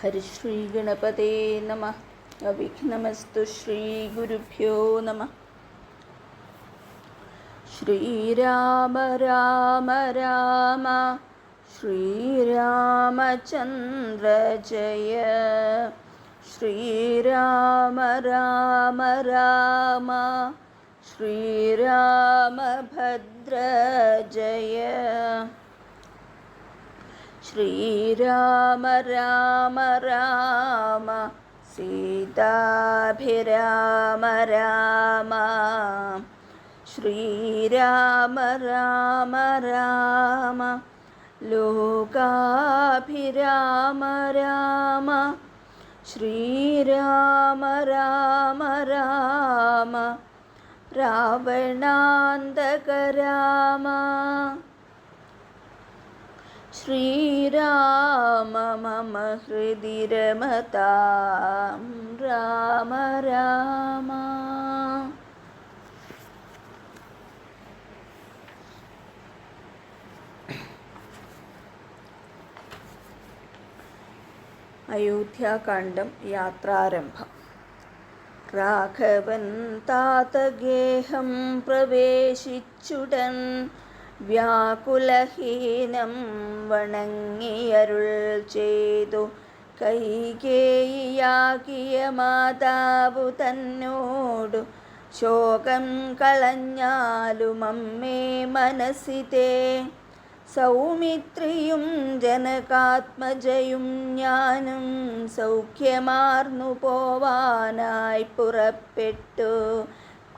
ഹരിശ്രീഗണപതേ നമ അവിഘ്നമസ്തു ശ്രീഗുരുഭ്യോ നമ ശ്രീരാമ രാമ രാമ ശ്രീരാമചന്ദ്ര ജയ ശ്രീരാമ രാമ രാമ ശ്രീരാമഭദ്ര ജയ ശ്രീരാമ രാമ രാമ സീതാഭിരാമ രാമ. ശ്രീരാമ രാമ രാമ ലോകാഭിരാമ രാമ. ശ്രീരാമ രാമ രാമ രാവണാന്തക രാമ. ശ്രീരാമ മമ ഹൃദി രമതാം. രാമ രാമ. അയോധ്യാകാന്ഡം യാത്രാരംഭം. രാഘവൻ താതഗേഹം പ്രവേശിച്ചുടൻ വ്യാകുലഹീനം വണങ്ങിയരുൾ ചെയ്തു കൈകേയിയാകിയ മാതാവു തന്നോടു ശോകം കളഞ്ഞാലും അമ്മേ മനസ്സിതേ. സൗമിത്രിയും ജനകാത്മജയും ഞാനും സൗഖ്യമാർന്നു പോവാനായി പുറപ്പെട്ടു.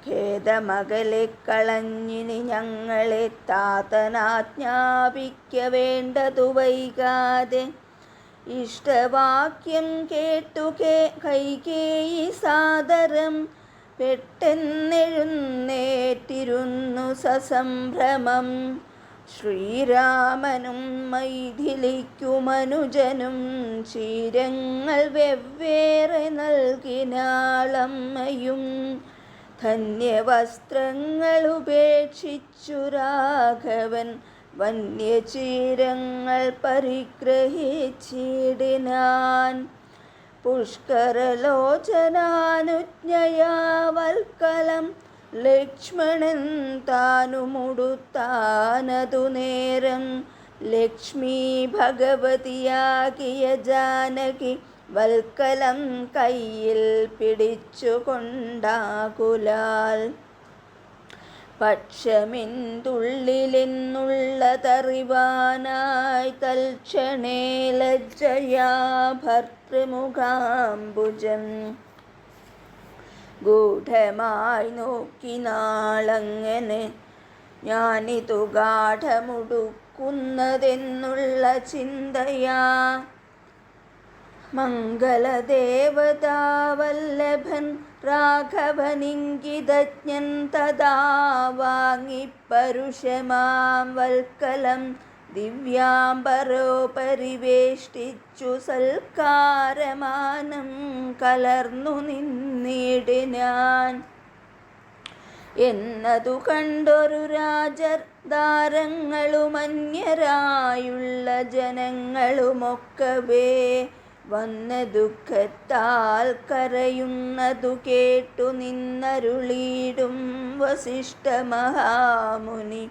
ഖേദമകലെ കളഞ്ഞിനി ഞങ്ങളെ താതനാജ്ഞാപിക്ക വേണ്ടതു വൈകാതെ. ഇഷ്ടവാക്യം കേട്ടു കേ കൈകേയി സാദരം. പെട്ടെന്നെഴുന്നേറ്റിരുന്നു സസംഭ്രമം. ശ്രീരാമനും മൈഥിലിക്കുമനുജനും ചീരങ്ങൾ വെവ്വേറെ നൽകിനാളമ്മയും. ധന്യവസ്ത്രങ്ങൾ ഉപേക്ഷിച്ചു രാഘവൻ. വന്യചീരങ്ങൾ പരിഗ്രഹിച്ചിടിനാൻ. പുഷ്കരലോചനാനുജ്ഞയാ വൽക്കലം ലക്ഷ്മണൻ താനുമുടുത്താനതു നേരം. ലക്ഷ്മി ഭഗവതിയാകിയ ജാനകി വൽക്കലം കയ്യിൽ പിടിച്ചുകൊണ്ടാകുലാൽ. പക്ഷമിന്തുള്ളിലെന്നുള്ളതറിവാനായി തൽക്ഷണേ ലജ്ജയാ ഭർത്തൃമുഖാംബുജം ഗൂഢമായി നോക്കി നാളങ്ങനെ ഞാനിതു ഗാഠമുടുക്കുന്നതെന്നുള്ള ചിന്തയാ. മംഗളദേവതാവല്ലഭൻ രാഘവനിങ്കിതജ്ഞൻ തഥാ വാങ്ങിപ്പരുഷമാം വൽക്കലം ദിവ്യാംബരോ പരിവേഷ്ടിച്ചു സൽക്കാരമാനം കലർന്നു നിന്നിടിനാൻ എന്നതു കണ്ടൊരു രാജർ ദാരങ്ങളുമന്യരായുള്ള ജനങ്ങളുമൊക്കവേ വന്ന ദുഃഖത്താൽ കരയുന്നതു കേട്ടു നിന്നരുളീടും വസിഷ്ഠ മഹാമുനി.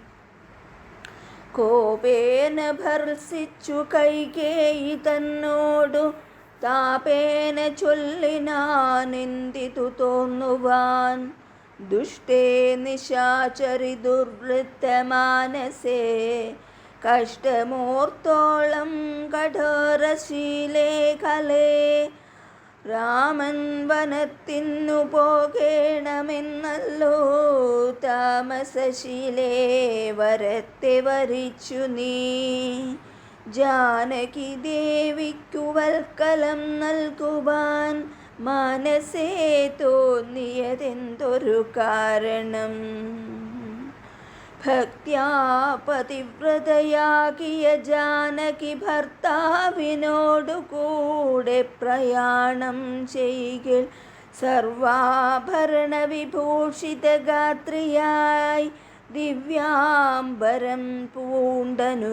കോപേന ഭർസിച്ചു കൈകേയി തന്നോടു താപേന ചൊല്ലിനാനെന്തിതു തോന്നുവാൻ. ദുഷ്ടേ നിശാചരി ദുർവൃത്തമാനസേ കഷ്ടമൂർത്തോളം കഠോരശീലേ കലേ രാമൻ വനത്തിന്നു പോകേണമെന്നല്ലോ. താമസശീലേ വരത്തെ വരിച്ചു നീ. ജാനകി ദേവിക്കു വൽക്കലം നൽകുവാൻ മനസ്സേ തോന്നിയതെന്തൊരു കാരണം. ഭക്ത്യാ പതിവ്രതയാകിയ ജാനകി ഭർത്താവിനോടു കൂടെ പ്രയാണം ചെയ്കിൽ സർവാഭരണ വിഭൂഷിത ഗാത്രിയായി ദിവ്യാംബരം പൂണ്ടനുഗമിച്ചിടുക.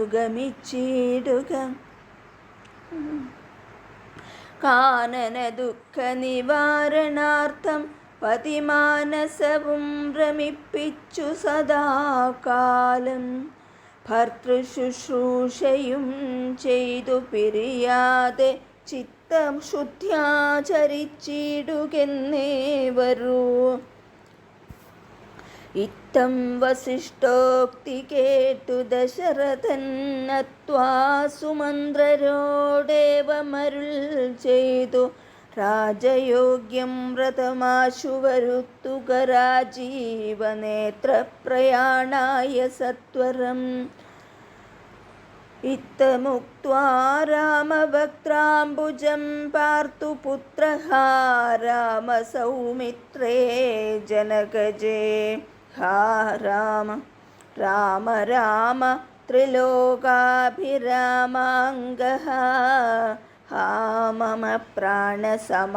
കാനന ദുഃഖ നിവാരണാർത്ഥം പതിമാനസവും ഭ്രമിപ്പിച്ചു സദാകാലം. ഭർത്തൃശുശ്രൂഷയും ചെയ്തു പിരിയാതെ ചിത്തം ശുദ്ധ്യാചരിച്ചിടുകെന്നേ വരൂ ഇത്തം വസിഷ്ഠോക്തി കേട്ടു ദശരഥൻ നത്വാ സുമന്ത്രരോടേവമരുൾ ചെയ്തു. രാജയോഗ്യം വ്രതമാശു വരുത്തുക രാജീവനേത്രപ്രയാണായ സത്വരം. ഇത്തമുക്ത്വാ രാമവക്ത്രാംബുജം പാർത്തു പുത്രः രാമസൗമിത്രേ ജനകജേ. ഹാ രാമ രാമ രാമ മമ പ്രാണസമാനമനോഹരേ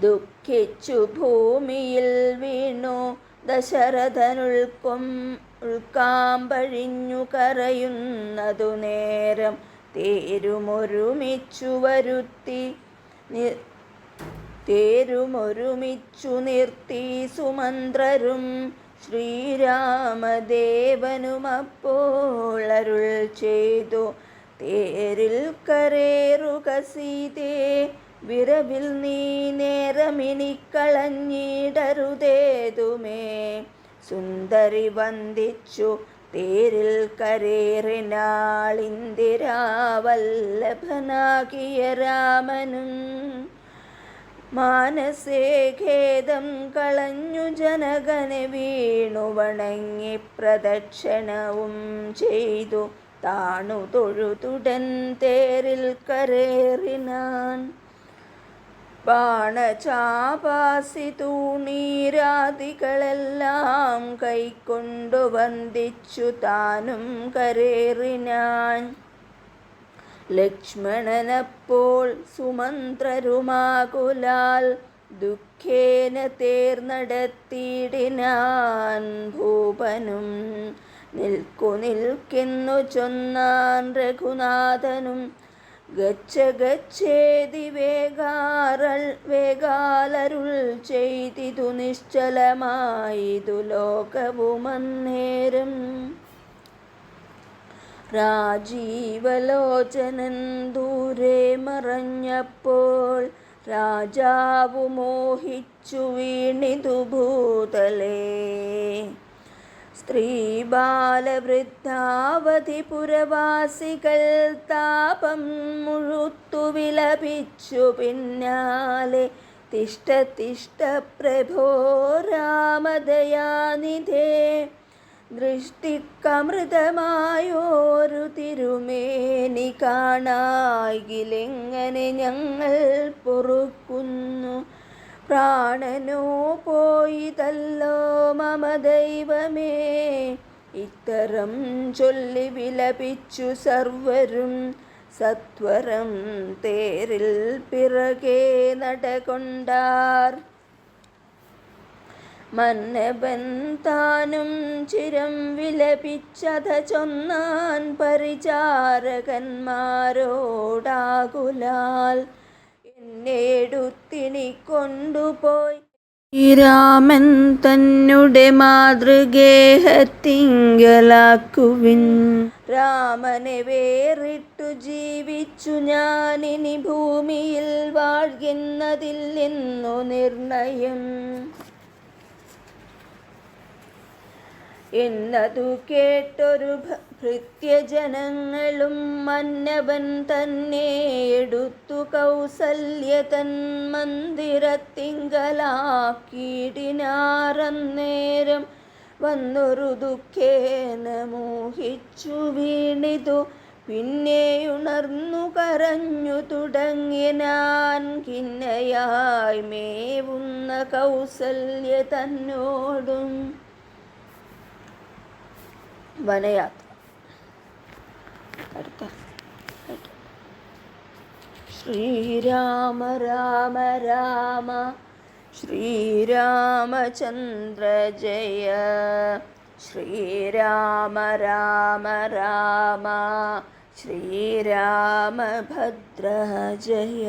ദുഃഖിച്ചു ഭൂമിയിൽ വീണു ദശരഥനുൾക്കും ഉൾക്കാമ്പഴിഞ്ഞു കരയുന്നതു നേരം തേരുമൊരുമിച്ചു വരുത്തി തേരുമൊരുമിച്ചു നിർത്തി സുമന്ത്രരും ശ്രീരാമദേവനുമപ്പോൾ അരുൾ ചെയ്തു. തേരിൽ കരേറുക സീതേ വിരവിൽ നീ നേരമിനിക്കളഞ്ഞിടരുതേതുമേ സുന്ദരി വന്ദിച്ചു തേരിൽ കരേറിനാളിന്ദിരാവല്ലഭനാകിയ രാമനും. മാനസേ ഖേദം കളഞ്ഞു ജനകനെ വീണു വണങ്ങി പ്രദക്ഷിണവും ചെയ്തു. താണു തൊഴുതുടൻ തേരിൽ കരേറിനാൻ. പാണചാപാസി തൂണീരാദികളെല്ലാം കൈക്കൊണ്ടു വന്ദിച്ചു താനും കരേറിനാൻ. ലക്ഷ്മണനപ്പോൾ സുമന്ത്രരുമാകുലാൽ ദുഃഖേന തേർന്നടത്തിയിടിനാൻ ഭൂപനും. നിൽക്കു നിൽക്കുന്നു ചൊന്നാൻ രഘുനാഥനും. ഗച്ഛ ഗച്ഛേതി വേഗാറൽ വേഗാലരുൾ ചെയ്തിതു നിശ്ചലമായിതു ലോകവുമന്നേരം. രാജീവലോചനൻ ദൂരെ മറഞ്ഞപ്പോൾ രാജാവു മോഹിച്ചു വീണിതു ഭൂതലേ. സ്ത്രീ ബാലവൃദ്ധാവധി പുരവാസികൾ താപം മുഴുത്തു വിലപിച്ചു പിന്നാലെ തിഷ്ട തിഷ്ട പ്രഭോ രാമദയാനിധേ. ദൃഷ്ടിക്കമൃതമായോരു തിരുമേനി കാണായിലെങ്ങനെ ഞങ്ങൾ പൊറുക്കുന്നു? പ്രാണനോ പോയിതല്ലോ മമ ദൈവമേ. ഇത്തരം ചൊല്ലി വിലപിച്ചു സർവരും സത്വരം തേരിൽ പിറകെ നടകൊണ്ടാർ. മന്നവൻ താനും ചിരം വിലപിച്ചത ചൊന്നാൻ പരിചാരകന്മാരോടാകുലാൽ. എന്നെടുത്തിനി കൊണ്ടുപോയി. രാമൻ തന്നെ മാതൃഗേഹത്തിങ്കലാക്കുവിൻ. രാമനെ വേറിട്ടു ജീവിച്ചു ഞാനിനി ഭൂമിയിൽ വാഴുന്നതിൽ നിന്നു നിർണയം. എന്നതു കേട്ടൊരു ഭൃത്യജനങ്ങളും മന്നവൻ തന്നെ എടുത്തു കൗസല്യ തൻ മന്ദിരത്തിങ്കലാക്കിയിടിനാറന്നേരം വന്നൊരു ദുഃഖേന മോഹിച്ചു വീണിതു. പിന്നെയുണർന്നു കരഞ്ഞു തുടങ്ങിനാൻ കിന്നയായി മേവുന്ന കൗസല്യ തന്നോടും വനയാത്ര അടുത്ത. ശ്രീരാമ രാമ രാമ ശ്രീരാമചന്ദ്ര ജയ ശ്രീരാമ രാമ രാമ ശ്രീരാമഭദ്ര ജയ